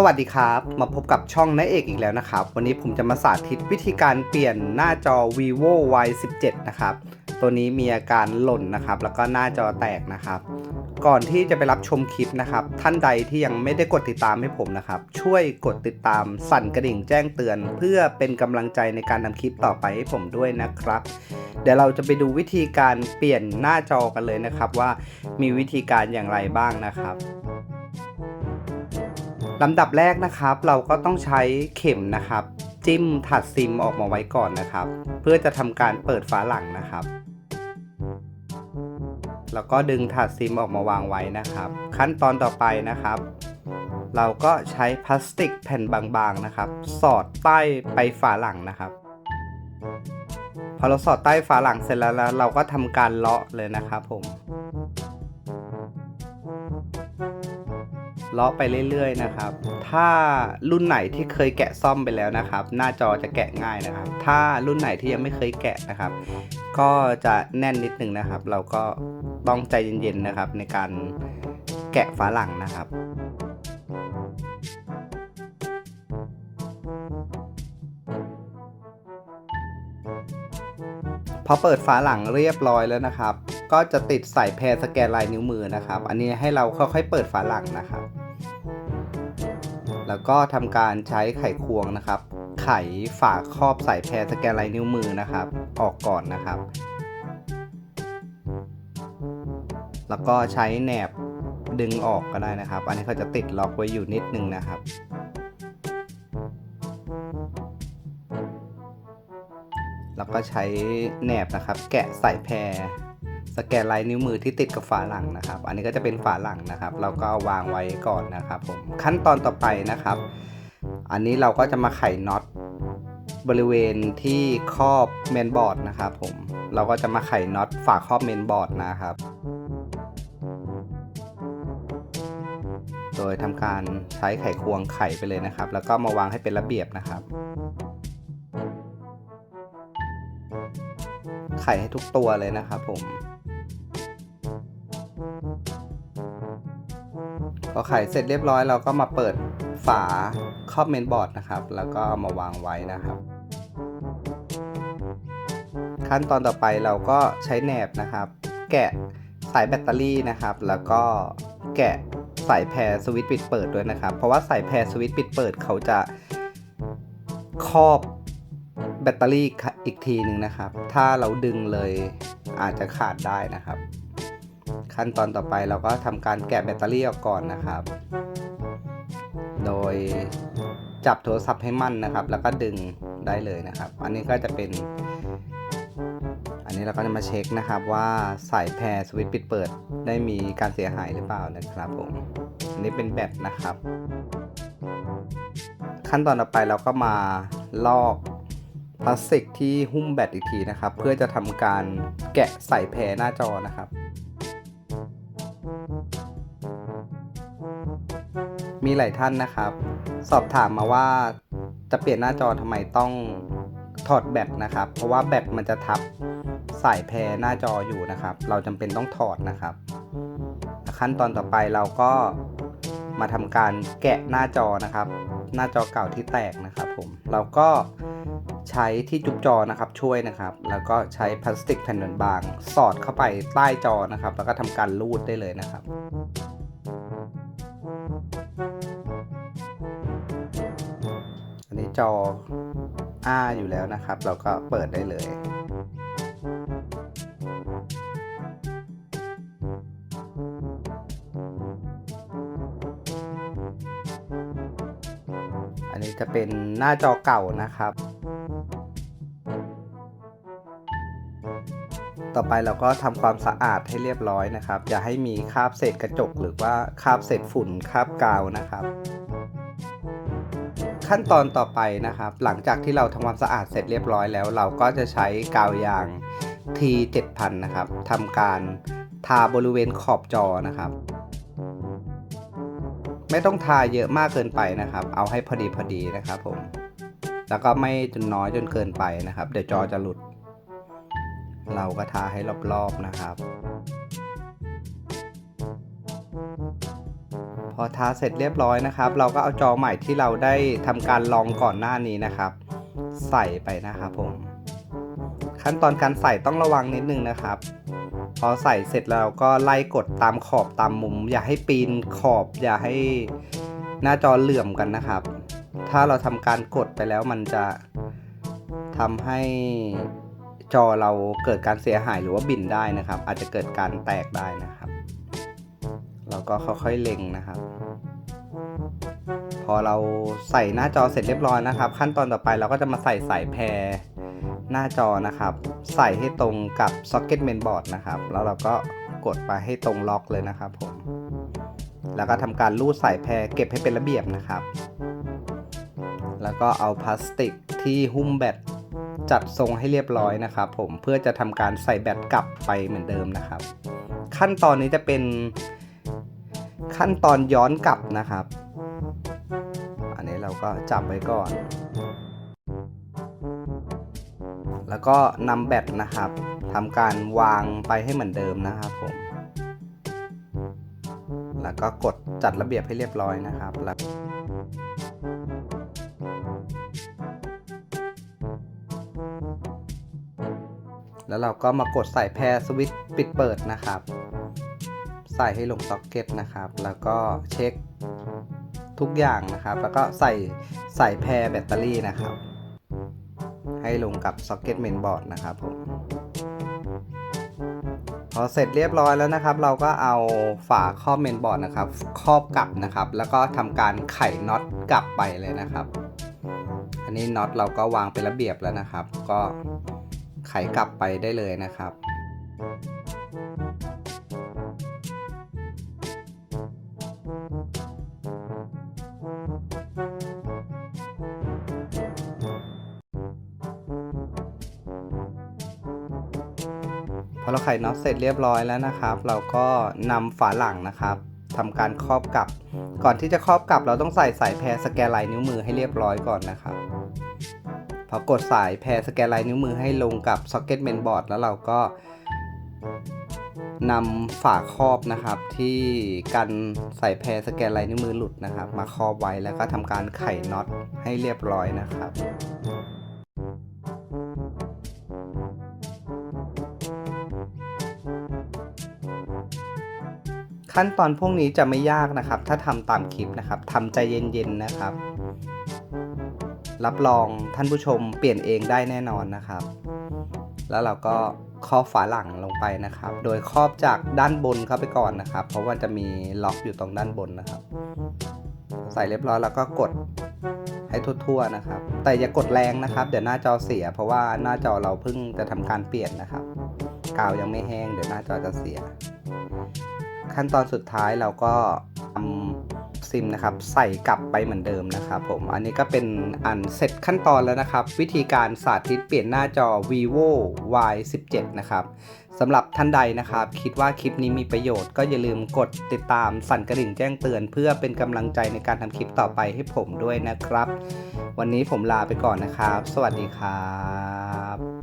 สวัสดีครับ มาพบกับช่องนายเอกอีกแล้วนะครับ วันนี้ผมจะมาสาธิตวิธีการเปลี่ยนหน้าจอ vivo y 1 7นะครับ ตัวนี้มีอาการหล่นนะครับ แล้วก็หน้าจอแตกนะครับ ก่อนที่จะไปรับชมคลิปนะครับ ท่านใดที่ยังไม่ได้กดติดตามให้ผมนะครับ ช่วยกดติดตามสั่นกระดิ่งแจ้งเตือน เพื่อเป็นกำลังใจในการทำคลิปต่อไปให้ผมด้วยนะครับ เดี๋ยวเราจะไปดูวิธีการเปลี่ยนหน้าจอกันเลยนะครับ ว่ามีวิธีการอย่างไรบ้างนะครับ ลำดับแรกนะครับ เราก็ต้องใช้เข็มนะครับ จิ้มถัดซิมออกมาไว้ก่อนนะครับ เพื่อจะทำการเปิดฝาหลังนะครับ แล้วก็ดึงถาดซิมออกมาวางไว้นะครับ ขั้นตอนต่อไปนะครับ เราก็ใช้พลาสติกแผ่นบางๆนะครับ สอดใต้ไปฝาหลังนะครับพอเราสอดใต้ฝาหลังเสร็จแล้วเราก็ทำการเลาะเลยนะครับผม เลาะไปเรื่อยๆนะครับ ถ้ารุ่นไหนที่เคยแกะซ่อมไปแล้วนะครับ หน้าจอจะแกะง่ายนะครับ ถ้ารุ่นไหนที่ยังไม่เคยแกะนะครับ ก็จะแน่นนิดนึงนะครับ เราก็ต้องใจเย็นๆนะครับ ในการแกะฝาหลังนะครับพอเปิดฝาหลังเรียบร้อยแล้วนะครับ ก็จะติดใส่แพรสแกนลายนิ้วมือนะครับ อันนี้ให้เราค่อยๆเปิดฝาหลังนะครับ แล้วก็ทำการใช้ไขควงนะครับ ไขฝาครอบใส่แพรสแกนลายนิ้วมือนะครับ ออกก่อนนะครับ แล้วก็ใช้แหนบดึงออกก็ได้นะครับ อันนี้เขาจะติดล็อกไว้อยู่นิดนึงนะครับแล้วก็ใช้แหนบนะครับ แกะใส่แพร สแกนลายนิ้วมือที่ติดกับฝาหลังนะครับ อันนี้ก็จะเป็นฝาหลังนะครับ เราก็วางไว้ก่อนนะครับผมขั้นตอนต่อไปนะครับ อันนี้เราก็จะมาไขน็อตบริเวณที่ครอบเมนบอร์ดนะครับผมเราก็จะมาไขน็อตฝาครอบเมนบอร์ดนะครับ โดยทำการใช้ไขควงไขไปเลยนะครับ แล้วก็มาวางให้เป็นระเบียบนะครับ ไขให้ทุกตัวเลยนะครับผม พอไขเสร็จเรียบร้อยเราก็มาเปิดฝาครอบเมนบอร์ดนะครับ แล้วก็มาวางไว้นะครับ ขั้นตอนต่อไปเราก็ใช้แหนบนะครับ แกะสายแบตเตอรี่นะครับ แล้วก็แกะสายแพรสวิตช์ปิดเปิดด้วยนะครับ เพราะว่าสายแพรสวิตช์ปิดเปิดเขาจะครอบแบตเตอรี่อีกทีหนึ่งนะครับ ถ้าเราดึงเลยอาจจะขาดได้นะครับ ขั้นตอนต่อไปเราก็ทำการแกะแบตเตอรี่ออกก่อนนะครับ โดยจับโทรศัพท์ให้มั่นนะครับ แล้วก็ดึงได้เลยนะครับ อันนี้ก็จะเป็น อันนี้เราก็จะมาเช็คนะครับว่าสายแพรสวิตช์ปิดเปิดได้มีการเสียหายหรือเปล่านะครับผมอันนี้เป็นแบตนะครับ ขั้นตอนต่อไปเราก็มาลอกพลาสติกที่หุ้มแบตอีกทีนะครับ เพื่อจะทำการแกะใส่แพรหน้าจอนะครับ มีหลายท่านนะครับ สอบถามมาว่าจะเปลี่ยนหน้าจอทำไมต้องถอดแบตนะครับ เพราะว่าแบตมันจะทับสายแพรหน้าจออยู่นะครับ เราจำเป็นต้องถอดนะครับ ขั้นตอนต่อไปเราก็มาทำการแกะหน้าจอนะครับ หน้าจอเก่าที่แตกนะครับผมเราก็ใช้ที่จุกจอนะครับช่วยนะครับ แล้วก็ใช้พลาสติกแผ่นบางๆสอดเข้าไปใต้จอนะครับ แล้วก็ทำการลูดได้เลยนะครับ จออ้าอยู่แล้วนะครับ เราก็เปิดได้เลยอันนี้จะเป็นหน้าจอเก่านะครับ ต่อไปเราก็ทำความสะอาดให้เรียบร้อยนะครับ อย่าให้มีคราบเศษกระจกหรือว่าคราบเศษฝุ่นคราบกาวนะครับ ขั้นตอนต่อไปนะครับ หลังจากที่เราทำความสะอาดเสร็จเรียบร้อยแล้ว เราก็จะใช้กาวยาง T7000 นะครับทำการทาบริเวณขอบจอนะครับ ไม่ต้องทาเยอะมากเกินไปนะครับ เอาให้พอดีพอดีนะครับผมแล้วก็ไม่จนน้อยจนเกินไปนะครับ เดี๋ยวจอจะหลุด เราก็ทาให้รอบๆนะครับ พอทาเสร็จเรียบร้อยนะครับ เราก็เอาจอใหม่ที่เราได้ทำการลองก่อนหน้านี้นะครับ ใส่ไปนะครับผม ขั้นตอนการใส่ต้องระวังนิดนึงนะครับ พอใส่เสร็จแล้วก็ไล่กดตามขอบตามมุม อย่าให้ปีนขอบ อย่าให้หน้าจอเหลื่อมกันนะครับ ถ้าเราทำการกดไปแล้วมันจะทำให้จอเราเกิดการเสียหายหรือว่าบินได้นะครับ อาจจะเกิดการแตกได้นะครับ เราก็ค่อยๆเล็งนะครับ พอเราใส่หน้าจอเสร็จเรียบร้อยนะครับ ขั้นตอนต่อไปเราก็จะมาใส่สายแพรหน้าจอนะครับ ใส่ให้ตรงกับ Socket Mainboard นะครับ แล้วเราก็กดไปให้ตรงล็อกเลยนะครับผม แล้วก็ทำการลูดสายแพรเก็บให้เป็นระเบียบนะครับ แล้วก็เอาพลาสติกที่หุ้มแบตจัดทรงให้เรียบร้อยนะครับผมเพื่อจะทำการใส่แบตกลับไปเหมือนเดิมนะครับ ขั้นตอนนี้จะเป็น ขั้นตอนย้อนกลับนะครับ อันนี้เราก็จับไว้ก่อน แล้วก็นำแบตนะครับทำการวางไปให้เหมือนเดิมนะครับผม แล้วก็กดจัดระเบียบให้เรียบร้อยนะครับแล้วแล้วเราก็มากดใส่แพรสวิตช์ปิดเปิดนะครับ ใส่ให้ลงซ็อกเก็ตนะครับ แล้วก็เช็คทุกอย่างนะครับ แล้วก็ใส่ใส่แพรแบตเตอรี่นะครับ ให้ลงกับซ็อกเก็ตเมนบอร์ดนะครับผมพอเสร็จเรียบร้อยแล้วนะครับ เราก็เอาฝาครอบเมนบอร์ดนะครับ ครอบกลับนะครับ แล้วก็ทำการไขน็อตกลับไปเลยนะครับ อันนี้น็อตเราก็วางเป็นระเบียบแล้วนะครับ ก็ไขกลับไปได้เลยนะครับ อเราไข่น็อตเสร็จเรียบร้อยแล้วนะครับ เราก็นำฝาหลังนะครับทำการครอบกลับ ก่อนที่จะครอบกลับ เราต้องใส่สายแพรสแกนลายนิ้วมือให้เรียบร้อยก่อนนะครับพอกดสายแพรสแกนลายนิ้วมือให้ลงกับซ็อกเก็ตเมนบอร์ดแล้วเราก็นำฝาครอบนะครับที่กันใส่แพรสแกนลายนิ้วมือหลุดนะครับ มาครอบไว้แล้วก็ทำการไขน็อตให้เรียบร้อยนะครับ ขั้นตอนพวกนี้จะไม่ยากนะครับ ถ้าทำตามคลิปนะครับทำใจเย็นๆนะครับ รับรองท่านผู้ชมเปลี่ยนเองได้แน่นอนนะครับ แล้วเราก็ครอบฝาหลังลงไปนะครับ โดยครอบจากด้านบนเข้าไปก่อนนะครับ เพราะว่าจะมีล็อกอยู่ตรงด้านบนนะครับ ใส่เรียบร้อยแล้วก็กดให้ทั่วๆนะครับ แต่อย่ากดแรงนะครับ เดี๋ยวหน้าจอเสีย เพราะว่าหน้าจอเราเพิ่งจะทำการเปลี่ยนนะครับ กาวยังไม่แห้งเดี๋ยวหน้าจอจะเสีย ขั้นตอนสุดท้ายเราก็ทำซิมนะครับ ใส่กลับไปเหมือนเดิมนะครับผม อันนี้ก็เป็นอันเสร็จขั้นตอนแล้วนะครับ วิธีการสาธิตเปลี่ยนหน้าจอ vivo y 1 7นะครับสำหรับท่านใดนะครับ คิดว่าคลิปนี้มีประโยชน์ก็อย่าลืมกดติดตามสั่นกระดิ่งแจ้งเตือน เพื่อเป็นกำลังใจในการทำคลิปต่อไปให้ผมด้วยนะครับ วันนี้ผมลาไปก่อนนะครับ สวัสดีครับ